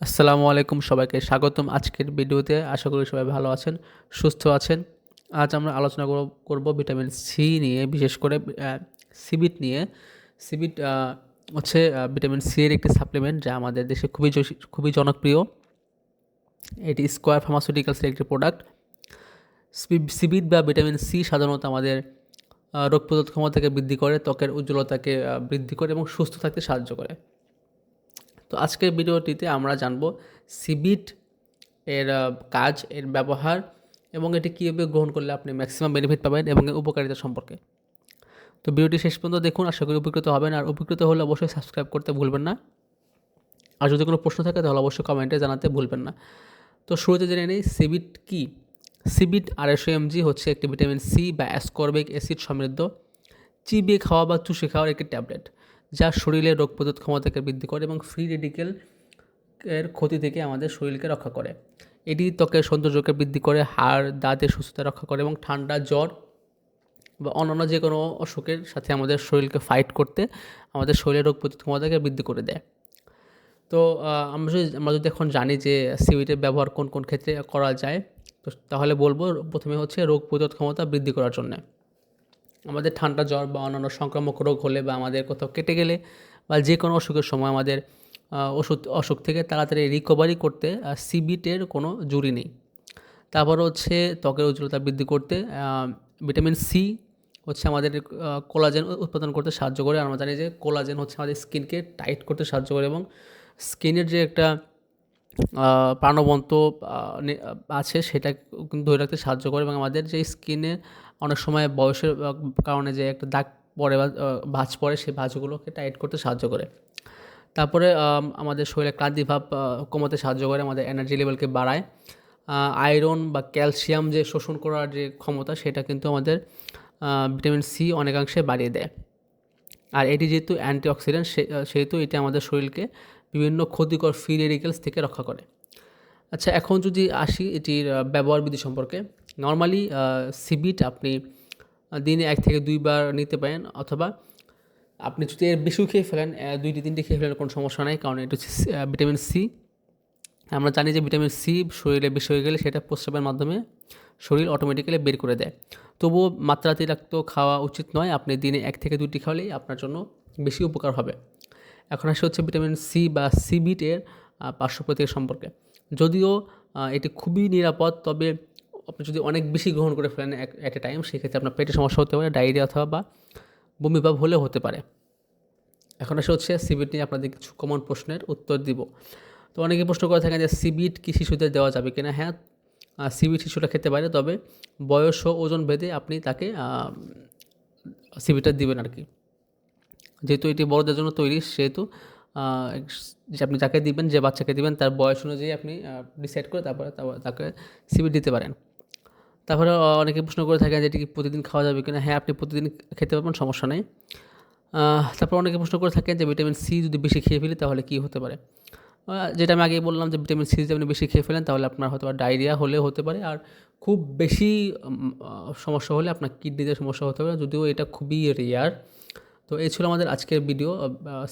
আসসালামু আলাইকুম সবাইকে, স্বাগতম আজকের ভিডিওতে। আশা করি সবাই ভালো আছেন, সুস্থ আছেন। আজ আমরা আলোচনা করব- ভিটামিন সি নিয়ে, বিশেষ করে সিবিট নিয়ে। সিবিট হচ্ছে ভিটামিন সি এর একটি সাপ্লিমেন্ট যা আমাদের দেশে খুবই খুবই জনপ্রিয়। এটি স্কোয়ার ফার্মাসিউটিক্যালসের একটি প্রোডাক্ট। সিবিট বা ভিটামিন সি সাধারণত আমাদের রোগ প্রতিরোধ ক্ষমতাকে বৃদ্ধি করে, ত্বকের উজ্জ্বলতাকে বৃদ্ধি করে এবং সুস্থ থাকতে সাহায্য করে। তো আজকের ভিডিওটিতে আমরা জানব সিবিট এর কাজ, এর ব্যবহার এবং এটি কীভাবে গ্রহণ করলে আপনি ম্যাক্সিমাম বেনিফিট পাবেন এবং এর উপকারিতা সম্পর্কে। তো ভিডিওটি শেষ পর্যন্ত দেখুন, আশা করি উপকৃত হবেন। আর উপকৃত হলে অবশ্যই সাবস্ক্রাইব করতে ভুলবেন না। আর যদি কোনো প্রশ্ন থাকে, তাহলে অবশ্যই কমেন্টে জানাতে ভুলবেন না। তো শুরুতে জেনে নেই সিবিট কি? সিবিট আড়াইশো এমজি হচ্ছে একটি ভিটামিন সি বা অ্যাসকর্বিক অ্যাসিড সমৃদ্ধ। চিবিয়ে খাওয়া বা চুষে খাওয়ার একটি ট্যাবলেট যা শরীরে রোগ প্রতিরোধ ক্ষমতাকে বৃদ্ধি করে এবং ফ্রি রেডিকেল এর ক্ষতি থেকে আমাদের শরীরকে রক্ষা করে। এটি ত্বকের সৌন্দর্যকে বৃদ্ধি করে, হাড় দাঁতের সুস্থতা রক্ষা করে এবং ঠান্ডা, জ্বর বা অন্যান্য যে কোনো অসুখের সাথে আমাদের শরীরকে ফাইট করতে আমাদের শরীরের রোগ প্রতিরোধ ক্ষমতাকে বৃদ্ধি করে দেয়। তো আমরা যদি আমরা যদি এখন জানি যে সিবিটের ব্যবহার কোন কোন ক্ষেত্রে করা যায়, তো তাহলে বলব প্রথমে হচ্ছে রোগ প্রতিরোধ ক্ষমতা বৃদ্ধি করার জন্য। আমাদের ঠান্ডা জ্বর বা অন্যান্য সংক্রামক রোগ হলে বা আমাদের কোথাও কেটে গেলে বা যে কোনো অসুখের সময় আমাদের ওষুধ, অসুখ থেকে তাড়াতাড়ি রিকভারি করতে সিবিটের কোনো জুড়ি নেই। তারপর হচ্ছে ত্বকের উজ্জ্বলতা বৃদ্ধি করতে ভিটামিন সি হচ্ছে আমাদের কোলাজেন উৎপাদন করতে সাহায্য করে। আমরা জানি যে কোলাজেন হচ্ছে আমাদের স্কিনকে টাইট করতে সাহায্য করে এবং স্কিনের যে একটা প্রাণবন্ত আছে, সেটা ধরে রাখতে সাহায্য করে এবং আমাদের যে স্কিনে অনেক সময় বয়সের কারণে যে একটা দাগ পড়ে বা ভাঁজ পড়ে, সেই ভাঁজগুলোকে টাইট করতে সাহায্য করে। তারপরে আমাদের শরীরে ক্লান্তি ভাব কমাতে সাহায্য করে, আমাদের এনার্জি লেভেলকে বাড়ায়। আয়রন বা ক্যালসিয়াম যে শোষণ করার যে ক্ষমতা, সেটা কিন্তু আমাদের ভিটামিন সি অনেকাংশে বাড়িয়ে দেয়। আর এটি যেহেতু অ্যান্টিঅক্সিডেন্ট সেহেতু এটি আমাদের শরীরকে বিভিন্ন ক্ষতিকর ফ্রি রেডিকেলস থেকে রক্ষা করে। আচ্ছা এখন যদি আসি এটির ব্যবহার বিধি সম্পর্কে নর্মালি সিবিট আপনি দিনে এক থেকে দুইবার নিতে পারেন, অথবা আপনি যদি এর বেশিও খেয়ে ফেলেন দুইটি তিনটি খেয়ে ফেলেন কোনো সমস্যা নাই, কারণ এটা হচ্ছে ভিটামিন সি আমরা জানি যে ভিটামিন সি শরীরে বেশি হয়ে গেলে সেটা প্রস্রাবের মাধ্যমে শরীর অটোমেটিক্যালি বের করে দেয়। তবুও মাত্রাতিরিক্ত খাওয়া উচিত নয়, আপনি দিনে এক থেকে দুইটি খাওয়ালেই আপনার জন্য বেশি উপকার হবে। এখন আসে হচ্ছে ভিটামিন সি বা সিবিটের পার্শ্ব প্রতিক্রিয়া সম্পর্কে। যদিও এটি খুবই নিরাপদ, তবে আপনি যদি অনেক বেশি গ্রহণ করে ফেলেন অ্যাট এ টাইম সেক্ষেত্রে আপনার পেটে সমস্যা হতে পারে, ডায়রিয়া অথবা বা বমি ভাব হলেও হতে পারে। এখন আসে হচ্ছে সিবিট নিয়ে আপনাদের কিছু কমন প্রশ্নের উত্তর দিব। তো অনেকে প্রশ্ন করে থাকেন যে সিবিট কি শিশুদের দেওয়া যাবে কিনা? হ্যাঁ সিবিট শিশুরা খেতে পারে, তবে বয়স ও ওজন ভেদে আপনি তাকে সিবিটটা দিবেন আর কি যেহেতু এটি বড়দের জন্য তৈরি, সেহেতু যে আপনি যাকে দিবেন, যে বাচ্চাকে দিবেন, তার বয়স অনুযায়ী আপনি ডিসাইড করে তারপরে তাকে সিবিট দিতে পারেন। তারপরে অনেকে প্রশ্ন করে থাকেন যে এটি প্রতিদিন খাওয়া যাবে কিনা? হ্যাঁ আপনি প্রতিদিন খেতে পারবেন, সমস্যা নেই। তারপর অনেকে প্রশ্ন করে থাকেন যে ভিটামিন সি যদি বেশি খেয়ে ফেলি তাহলে কী হতে পারে? যেটা আমি আগেই বললাম যে ভিটামিন সি যদি আপনি বেশি খেয়ে ফেলেন তাহলে আপনার হয়তো ডায়রিয়া হলেও হতে পারে, আর খুব বেশি সমস্যা হলে আপনার কিডনিতে সমস্যা হতে পারে, যদিও এটা খুবই রেয়ার তো এই ছিল আমাদের আজকের ভিডিও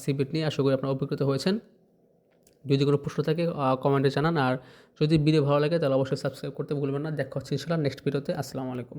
সিবিট নিয়ে। আশা করি আপনারা উপকৃত হয়েছেন। যদি কোনো প্রশ্ন থাকে কমেন্টে জানান। আর যদি ভিডিও ভালো লাগে, তাহলে অবশ্যই সাবস্ক্রাইব করতে ভুলবেন না। দেখা হচ্ছে ইনশাল্লাহ নেক্সট ভিডিওতে আসসালামু আলাইকুম।